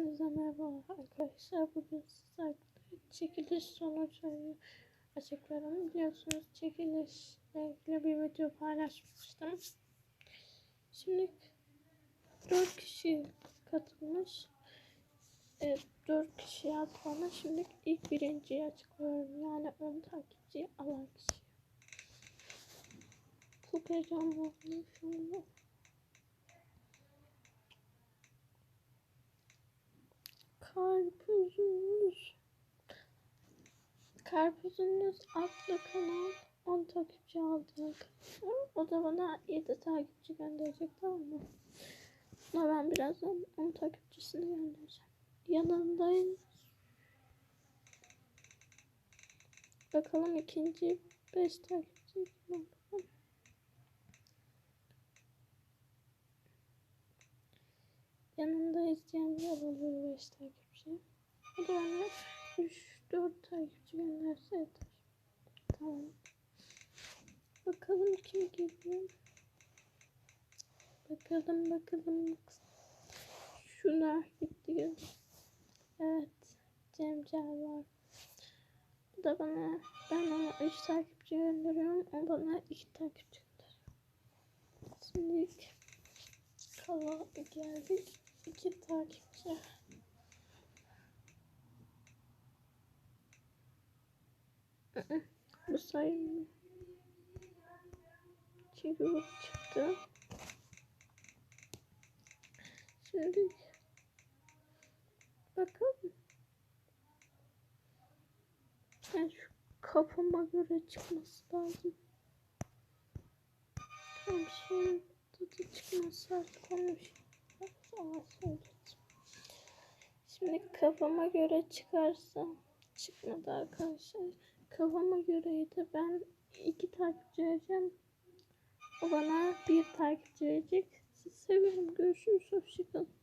Hepinize merhaba arkadaşlar. Bugün sizlerle çekiliş sonuçları açıklarım. Biliyorsunuz çekilişle ilgili bir video paylaşmıştım. Şimdi 4 kişi katılmış. Evet, 4 kişi yazdı Şimdi ilk birinciyi açıklıyorum. Yani 10 takipçi alan kişi. Çok heyecanlıyım şu Karpuzunuz. Karpuzunuz adlı kanal 10 takipçi aldı. O da bana 7 takipçi gönderecek tamam mı? Ama ben birazdan 10 takipçisini göndereceğim. Yanındayız. Bakalım ikinci 5 takipçi kim oldu? Yanında izleyenler olur 5 takipçi. O da bana 3-4 takipçi gönderse yeter. Tamam. Bakalım kim geliyor. Bakalım bakalım. Şuna gitti. Evet. Cemcel var. Bu da bana ben ona 3 takipçi gönderiyorum. O bana 2 takipçi gönderiyor. Şimdi kala geldik. 2 takipçi. Bu sayılmıyor. Çünkü bu çıktı. Şimdi bakalım. Yani şu kafama göre çıkması lazım. Tam sonra da çıkması artık onu. Şimdi kafama göre çıkarsa çıkmadı arkadaşlar. Kafama göreydi ben iki takipçi vereceğim. O bana bir takipçi verecek. Sizi seviyorum. Görüşürüz. Hoşçakalın.